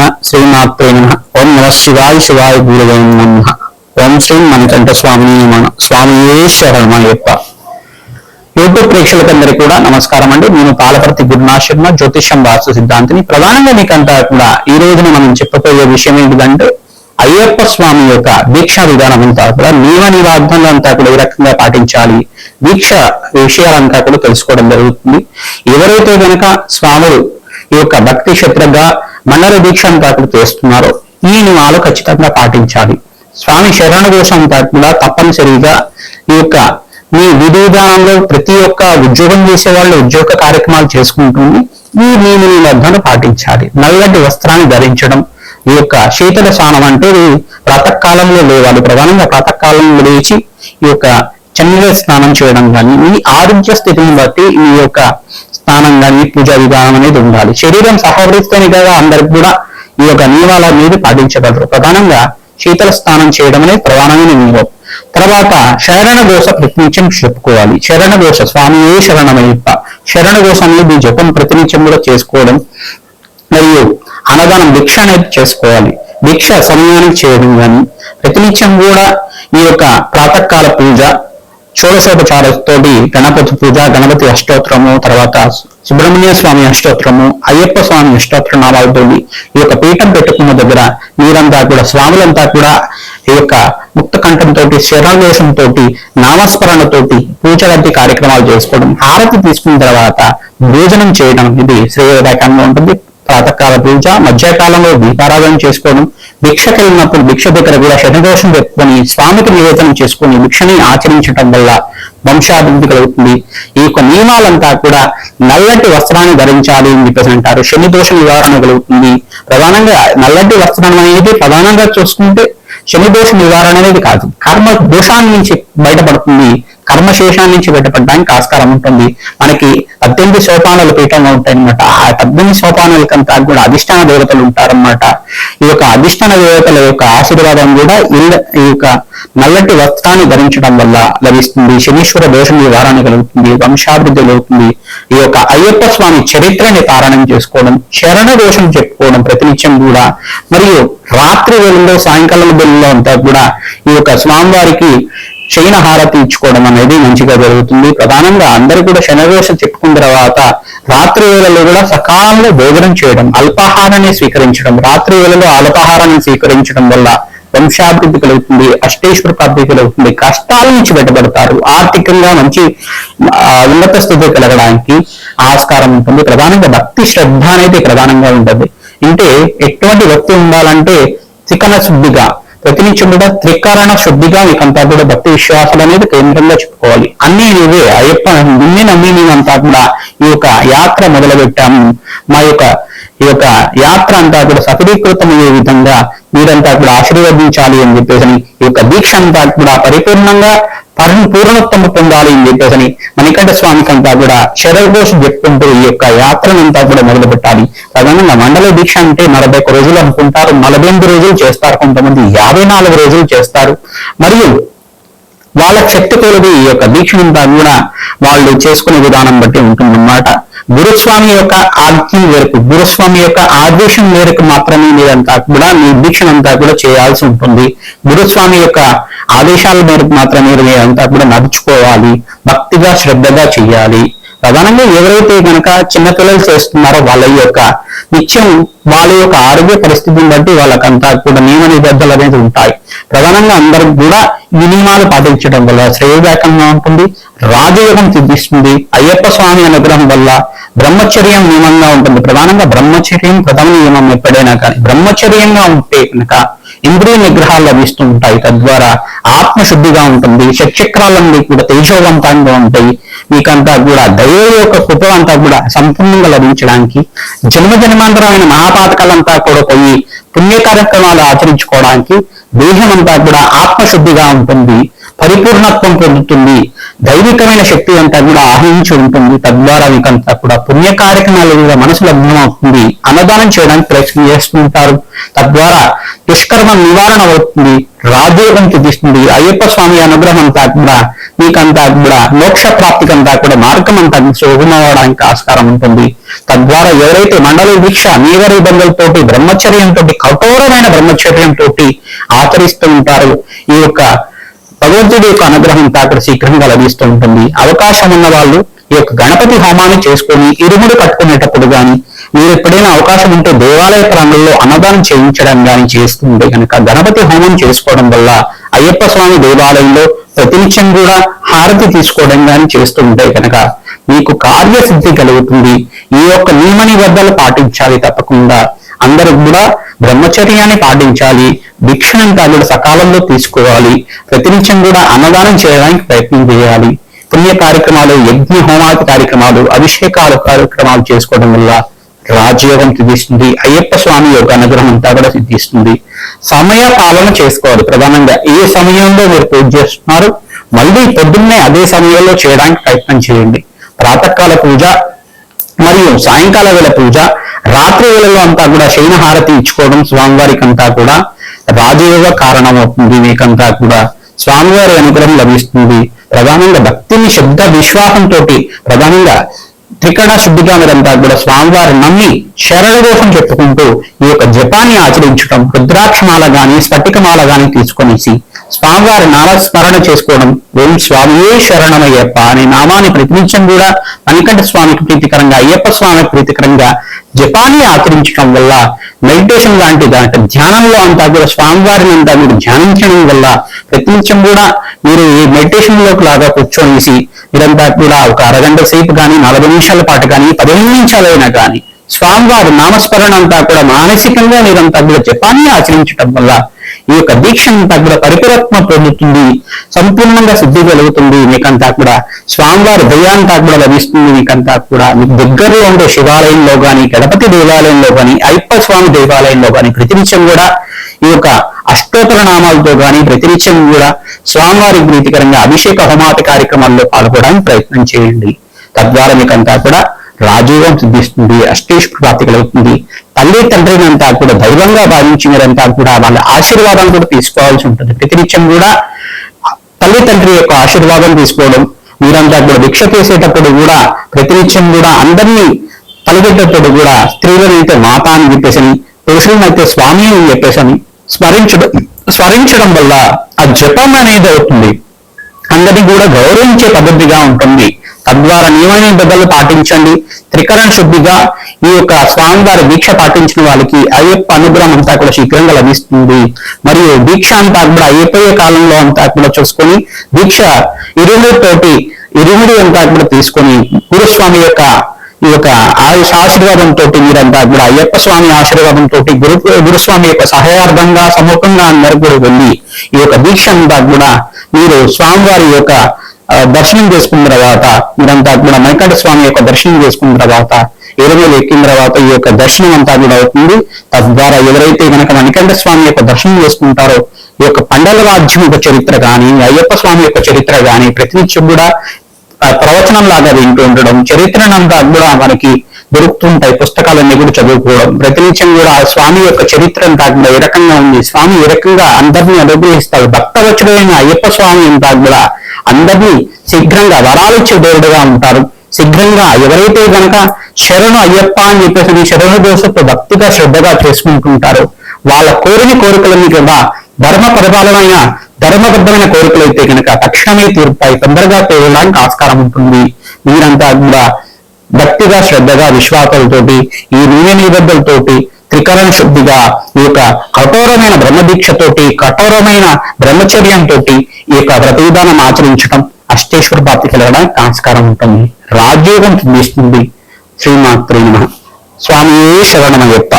నమ శ్రీమాత్రే నమ. ఓం నమ శివాయ శివాయ గురువే నమ. ఓం శ్రీ మణికంఠ స్వామి నమ. స్వామియే శరణమయ్యప్ప యూట్యూబ్ ప్రేక్షకులందరికీ కూడా నమస్కారం అండి. నేను పాలపర్తి గురునా శర్మ జ్యోతిషం వాస్తు సిద్ధాంతిని. ప్రధానంగా మీకంతా కూడా ఈ రోజున మనం చెప్పబోయే విషయం ఏంటిదంటే అయ్యప్ప స్వామి యొక్క దీక్షా విధానం అంతా కూడా నియమ నివారణలు అంతా కూడా ఏ రకంగా పాటించాలి దీక్ష విషయాలంతా కూడా తెలుసుకోవడం జరుగుతుంది. ఎవరైతే కనుక స్వాములు ఈ యొక్క భక్తి శత్రుగా మండల దీక్ష అంతా చేస్తున్నారో. ఈ నియమాలు ఖచ్చితంగా పాటించాలి. స్వామి శరణ కోసం అంతా కూడా తప్పనిసరిగా ఈ యొక్క మీ విధి విధానంలో ప్రతి ఒక్క ఉద్యోగం చేసే వాళ్ళు ఉద్యోగ కార్యక్రమాలు చేసుకుంటుంది ఈ నియమ నిబంధనలు పాటించాలి. నల్లటి వస్త్రాన్ని ధరించడం ఈ యొక్క శీతల స్నానం అంటే ప్రాతకాలంలో లేవాలి. ప్రధానంగా ప్రాతకాలంలో లేచి ఈ యొక్క చన్నీల స్నానం చేయడం కానీ ఈ ఆరోగ్య స్థితిని బట్టి ఈ యొక్క స్నానం కానీ పూజా విధానం అనేది ఉండాలి. శరీరం సహకరిస్తేనే కదా అందరికి కూడా ఈ యొక్క నియమాలు అనేది పాటించగలరు. ప్రధానంగా శీతల స్నానం చేయడం అనేది ప్రధానమైన నియమం. తర్వాత శరణ దోష ప్రతినిత్యం చెప్పుకోవాలి. శరణ దోష స్వామి ఏ శరణమయ్యప్ప? శరణ దోష అనేది జపం ప్రతినిత్యం కూడా చేసుకోవడం మరియు అన్నదానం భిక్ష అనేది చేసుకోవాలి. భిక్ష సమయానికి చేయడం కానీ ప్రతినిత్యం కూడా ఈ యొక్క ప్రాతకాల పూజ షోడశోపచారతోటి గణపతి పూజ గణపతి అష్టోత్తరము తర్వాత సుబ్రహ్మణ్య స్వామి అష్టోత్తరము అయ్యప్ప స్వామి అష్టోత్తర నామాలతో ఈ యొక్క పీఠం పెట్టుకున్న దగ్గర మీరంతా కూడా స్వాములంతా కూడా ఈ యొక్క ముక్త కంఠంతో శరణవేశంతో నామస్మరణతోటి పూజ కార్యక్రమాలు చేసుకోవడం హారతి తీసుకున్న తర్వాత భోజనం చేయడం ఇది శ్రేయదాయకంగా ఉంటుంది. ప్రాతకాల పూజ మధ్యకాలంలో దీపారాధన చేసుకోవడం భిక్షకు వెళ్ళినప్పుడు భిక్ష దగ్గర కూడా శతదోషం పెట్టుకొని స్వామికి నివేదనం చేసుకుని భిక్షని ఆచరించడం వల్ల వంశాభివృద్ధి కలుగుతుంది. ఈ యొక్క నియమాలంతా కూడా నల్లటి వస్త్రాన్ని ధరించాలి అని చెప్పేసి అంటారు. శనిదోష నివారణ కలుగుతుంది. ప్రధానంగా నల్లటి వస్త్రం అనేది ప్రధానంగా చూసుకుంటే శనిదోష నివారణ అనేది కాదు. కర్మ దోషాన్ని నుంచి బయటపడుతుంది. కర్మశేషం నుంచి బయటపడడానికి ఆస్కారం ఉంటుంది. మనకి పద్దెనిమిది సోపానాలు పీఠంగా ఉంటాయన్నమాట. ఆ పద్దెనిమిది సోపానాలకంతా కూడా అధిష్టాన దేవతలు ఉంటారన్నమాట. ఈ యొక్క అధిష్టాన దేవతల యొక్క ఆశీర్వాదం కూడా ఈ యొక్క నల్లటి వస్త్రాన్ని ధరించడం వల్ల లభిస్తుంది. శనీశ్వర దోషం నివారణ కలుగుతుంది వంశాభివృద్ధి కలుగుతుంది ఈ యొక్క అయ్యప్ప స్వామి చరిత్రని పారాయణం చేసుకోవడం శరణ దోషం చెప్పుకోవడం ప్రతినిత్యం కూడా. మరియు రాత్రి వేళల్లో సాయంకాలం వేళల్లో అంతా కూడా ఈ యొక్క స్వామివారికి శయన హారతి ఇచ్చుకోవడం అనేది మంచిగా జరుగుతుంది. ప్రధానంగా అందరూ కూడా శనదోష చెప్పుకున్న తర్వాత రాత్రి వేళలో కూడా సకాలంలో భోజనం చేయడం అల్పాహారాన్ని స్వీకరించడం రాత్రి వేళలో అల్పాహారాన్ని స్వీకరించడం వల్ల వంశాభివృద్ధి కలుగుతుంది అష్టేశ్వర ప్రాప్తి కలుగుతుంది. కష్టాల నుంచి బయటపడతారు. ఆర్థికంగా మంచి ఉన్నత స్థితి కలగడానికి ఆస్కారం ఉంటుంది. ప్రధానంగా భక్తి శ్రద్ధ అనేది ప్రధానంగా ఉంటుంది. అంటే ఎటువంటి భక్తి ఉండాలంటే చికన శుద్ధిగా ప్రతినిత్యం కూడా త్రికరణ శుద్ధిగా మీకంతా కూడా భక్తి విశ్వాసాలు అనేది కేంద్రంగా చెప్పుకోవాలి. అన్ని ఇవే అయ్యప్ప నిన్నే నమ్మి మేమంతా కూడా ఈ యొక్క యాత్ర మొదలు పెట్టాము మా యొక్క ఈ యొక్క యాత్ర అంతా కూడా సఫలీకృతమయ్యే విధంగా మీరంతా కూడా ఆశీర్వదించాలి అని చెప్పేసి ఈ యొక్క దీక్ష అంతా కూడా పరిపూర్ణంగా పరం పూర్ణోత్తమ పొందాలి అని చెప్పేసి మణికంఠ స్వామికి అంతా కూడా శరఘోష చెప్పుకుంటూ ఈ యొక్క యాత్రనంతా కూడా మొదలు పెట్టాలి సాధారణంగా మండల దీక్ష అంటే నలభై రోజులు అనుకుంటారు నలభై ఎనిమిది రోజులు చేస్తారు కొంతమంది యాభై నాలుగు రోజులు చేస్తారు. మరియు వాళ్ళ శక్తి కొలది ఈ యొక్క దీక్షనంతా కూడా వాళ్ళు చేసుకునే విధానం బట్టి ఉంటుందన్నమాట. గురుస్వామి యొక్క ఆజ్ఞ మేరకు గురుస్వామి యొక్క ఆదేశం మేరకు మాత్రమే మీరంతా కూడా మీ దీక్షనంతా కూడా చేయాల్సి ఉంటుంది. గురుస్వామి యొక్క ఆదేశాల మేరకు మాత్రమే మీరంతా కూడా నడుచుకోవాలి భక్తిగా శ్రద్ధగా చేయాలి. ప్రధానంగా ఎవరైతే కనుక చిన్నపిల్లలు చేస్తున్నారో వాళ్ళ యొక్క నిత్యం వాళ్ళ యొక్క ఆరోగ్య పరిస్థితిని బట్టి వాళ్ళకంతా కూడా నియమ నిబద్ధలు అనేది ఉంటాయి. ప్రధానంగా అందరూ కూడా ఈ నియమాలు పాటించడం వల్ల శ్రేయదాయకంగా ఉంటుంది రాజయోగం సిద్ధిస్తుంది అయ్యప్ప స్వామి అనుగ్రహం వల్ల బ్రహ్మచర్యం నియమంగా ఉంటుంది. ప్రధానంగా బ్రహ్మచర్యం ప్రథమ నియమం ఎప్పుడైనా కానీ బ్రహ్మచర్యంగా ఉంటే కనుక ఇంద్రియ నిగ్రహాలు లభిస్తూ ఉంటాయి తద్వారా ఆత్మశుద్ధిగా ఉంటుంది షట్చక్రాలన్నీ కూడా తేజోవంతంగా ఉంటాయి. మీకంతా కూడా దైవ యొక్క కృప అంతా కూడా సంపూర్ణంగా లభించడానికి జన్మ జన్మాంతరమైన మహాపాతకాలంతా కూడా పోయి పుణ్య కార్యక్రమాలు ఆచరించుకోవడానికి దేహమంతా కూడా ఆత్మశుద్ధిగా ఉంటుంది. పరిపూర్ణత్వం పొందుతుంది. దైవికమైన శక్తి అంతా కూడా ఆహ్వానించి ఉంటుంది. తద్వారా మీకంతా కూడా పుణ్య కార్యక్రమాల మీద మనసు లగ్నం అన్నదానం చేయడానికి ప్రయత్నం చేస్తుంటారు. తద్వారా దుష్కర్మ నివారణ అవుతుంది. రాజయోగం సిద్ధిస్తుంది. అయ్యప్ప స్వామి అనుగ్రహం అంతా కూడా మీకంతా కూడా మోక్ష ప్రాప్తికంతా కూడా మార్గం అంతా శుభమవడానికి ఆస్కారం ఉంటుంది. తద్వారా ఎవరైతే మండల దీక్ష నీవరి ఇబ్బందులతోటి బ్రహ్మచర్యంతో కఠోరమైన బ్రహ్మచర్యంతో ఆచరిస్తూ ఉంటారు ఈ యొక్క భగవంతుడి యొక్క అనుగ్రహం అక్కడ శీఘ్రంగా లభిస్తూ ఉంటుంది. అవకాశం ఉన్న వాళ్ళు ఈ యొక్క గణపతి హోమాన్ని చేసుకొని ఇరుముడు కట్టుకునేటప్పుడు కానీ మీరు ఎప్పుడైనా అవకాశం ఉంటే దేవాలయ ప్రాంగంలో అన్నదానం చేయించడం కానీ చేస్తుంటే కనుక గణపతి హోమం చేసుకోవడం వల్ల అయ్యప్ప స్వామి దేవాలయంలో ప్రతినిత్యం కూడా హారతి తీసుకోవడం గాని చేస్తుంటే కనుక మీకు కార్యసిద్ధి కలుగుతుంది. ఈ యొక్క నియమ నిబద్ధలు పాటించాలి తప్పకుండా. అందరూ కూడా బ్రహ్మచర్యాన్ని పాటించాలి భిక్షను కూడా సకాలంలో తీసుకోవాలి ప్రతినిత్యం కూడా అన్నదానం చేయడానికి ప్రయత్నం చేయాలి. పుణ్య కార్యక్రమాలు యజ్ఞ హోమాది కార్యక్రమాలు అభిషేకాలు కార్యక్రమాలు చేసుకోవడం వల్ల రాజయోగం సిద్ధిస్తుంది. అయ్యప్ప స్వామి యొక్క అనుగ్రహం అంతా కూడా సిద్ధిస్తుంది. సమయ పాలన చేసుకోవాలి ప్రధానంగా. ఏ సమయంలో మీరు పూజ చేస్తున్నారు మళ్ళీ పొద్దున్నే అదే సమయంలో చేయడానికి ప్రయత్నం చేయండి. ప్రాతకాల పూజ మరియు సాయంకాల వేళ పూజ రాత్రి వేళలో అంతా కూడా శయన హారతి ఇచ్చుకోవడం స్వామివారికి అంతా కూడా రాజయోగ కారణమవుతుంది. మీకంతా కూడా స్వామివారి అనుగ్రహం లభిస్తుంది. ప్రధానంగా భక్తిని శబ్ద విశ్వాసంతో ప్రధానంగా త్రికరణ శుద్ధిగా మీరంతా కూడా స్వామివారి నమ్మి శరణ దోషం చెప్పుకుంటూ ఈ యొక్క జపాన్ని ఆచరించడం రుద్రాక్షమాల గాని స్ఫటికమాల గాని తీసుకొనేసి స్వామివారి నామస్మరణ చేసుకోవడం ఓం స్వామియే శరణమయ్యప్ప అనే నామాన్ని ప్రతినిత్యం కూడా మణికంఠ స్వామికి ప్రీతికరంగా అయ్యప్ప స్వామికి ప్రీతికరంగా జపాన్ని ఆచరించడం వల్ల మెడిటేషన్ లాంటి దాంట్లో ధ్యానంలో అంతా కూడా స్వామివారిని అంతా మీరు ధ్యానించడం వల్ల ప్రతినిత్యం కూడా మీరు ఈ మెడిటేషన్లోకి లాగా కూర్చొనేసి మీరంతా కూడా ఒక అరగంట సేపు కానీ నలభై నిమిషాల పాటు కానీ పదిహేను నిమిషాలైనా కానీ స్వామివారి నామస్మరణ అంతా కూడా మానసికంగా మీరంతా కూడా జపాన్ని ఆచరించటం వల్ల ఈ యొక్క దీక్ష అంతా కూడా పరిపూరత్మ పొందుతుంది సంపూర్ణంగా సిద్ధి కలుగుతుంది. మీకంతా కూడా స్వామివారి దయాంతా కూడా లభిస్తుంది. మీకంతా కూడా మీకు దగ్గరలో ఉండే శివాలయంలో కానీ గణపతి దేవాలయంలో కానీ అయ్యప్ప స్వామి దేవాలయంలో కానీ ప్రతినిత్యం కూడా ఈ యొక్క అష్టోత్తర నామాలతో కానీ ప్రతినిత్యం కూడా స్వామివారి ప్రీతికరంగా అభిషేక హోమాత కార్యక్రమాల్లో పాల్గొనడానికి ప్రయత్నం చేయండి. తద్వారా మీకంతా కూడా రాజీవం సిద్ధిస్తుంది అష్టేష్ ప్రాప్తి కలుగుతుంది. తల్లి తండ్రిని అంతా కూడా దైవంగా భావించి మీరంతా కూడా వాళ్ళ ఆశీర్వాదం కూడా తీసుకోవాల్సి ఉంటుంది. ప్రతినిత్యం కూడా తల్లి తండ్రి యొక్క ఆశీర్వాదం తీసుకోవడం మీరంతా కూడా భిక్ష చేసేటప్పుడు కూడా ప్రతినిత్యం కూడా అందరినీ పలిగేటప్పుడు కూడా స్త్రీలనైతే మాత అని చెప్పేసని పురుషులనైతే స్వామి అని చెప్పేసని స్మరించడం స్మరించడం వల్ల ఆ జపం అనేది అవుతుంది. అందరినీ కూడా గౌరవించే పద్ధతిగా ఉంటుంది. తద్వారా నియమ నిబంధనలు పాటించండి. త్రికరణ శుద్ధిగా ఈ యొక్క స్వామివారి దీక్ష పాటించిన వాళ్ళకి అయ్యప్ప అనుగ్రహం అంతా కూడా శీఘ్రంగా లభిస్తుంది. మరియు దీక్ష అంతా కూడా అయ్యప్పయ్యే కాలంలో అంతా కూడా చూసుకొని దీక్ష ఇరుముడితోటి ఇరుముడి అంతా కూడా తీసుకొని గురుస్వామి యొక్క ఈ యొక్క ఆయుష ఆశీర్వాదంతో మీరంతా కూడా అయ్యప్ప స్వామి ఆశీర్వాదంతో గురు గురుస్వామి యొక్క సహాయార్థంగా సముఖంగా అందరూ కూడా వెళ్ళి ఈ యొక్క దీక్ష అంతా కూడా మీరు స్వామివారి యొక్క దర్శనం చేసుకున్న తర్వాత మీరంతా కూడా మణికంఠ స్వామి యొక్క దర్శనం చేసుకున్న తర్వాత ఎరుమలు ఎక్కిన తర్వాత ఈ యొక్క దర్శనం అంతా కూడా అవుతుంది. తద్వారా ఎవరైతే కనుక మణికంఠ స్వామి యొక్క దర్శనం చేసుకుంటారో ఈ యొక్క పండల రాజ్యం యొక్క చరిత్ర కానీ అయ్యప్ప స్వామి యొక్క చరిత్ర కానీ ప్రతినిత్యం కూడా ప్రవచనం లాగా వింటూ ఉండడం చరిత్రనంతా కూడా మనకి దొరుకుతుంటాయి. పుస్తకాలన్నీ కూడా చదువుకోవడం. ప్రతినిత్యం కూడా ఆ స్వామి యొక్క చరిత్రను కాకుండా ఏ రకంగా ఉంది. స్వామి ఏ రకంగా అందరినీ అనుగ్రహిస్తాడు. భక్తవచ్చుడైన అయ్యప్ప స్వామి అంతా కూడా అందరినీ శీఘ్రంగా వరాలిచ్చే దేవుడుగా ఉంటారు. శీఘ్రంగా ఎవరైతే గనక శరణు అయ్యప్ప అని చెప్పేసి శరణు దోషతో భక్తిగా శ్రద్ధగా చేసుకుంటుంటారు వాళ్ళ కోరిన కోరికలన్నీ కూడా ధర్మ పరిపాలన ధర్మబద్ధమైన కోరికలు అయితే కనుక తక్షణమే తీరుతాయి. తొందరగా తీరడానికి ఆస్కారం ఉంటుంది. మీరంతా కూడా భక్తిగా శ్రద్ధగా విశ్వాసాలతోటి ఈ నూనె నిబద్ధలతోటి త్రికరణ శుద్ధిగా ఈ యొక్క కఠోరమైన బ్రహ్మదీక్షతోటి కఠోరమైన బ్రహ్మచర్యంతో ఈ యొక్క ప్రతివిధానం ఆచరించడం అష్టేశ్వర ప్రాప్తి కలగడానికి ఆస్కారం ఉంటుంది. రాజ్యోగం సిద్ధిస్తుంది శ్రీమాత్రీ నమ. స్వామి శరణమయ్యప్ప.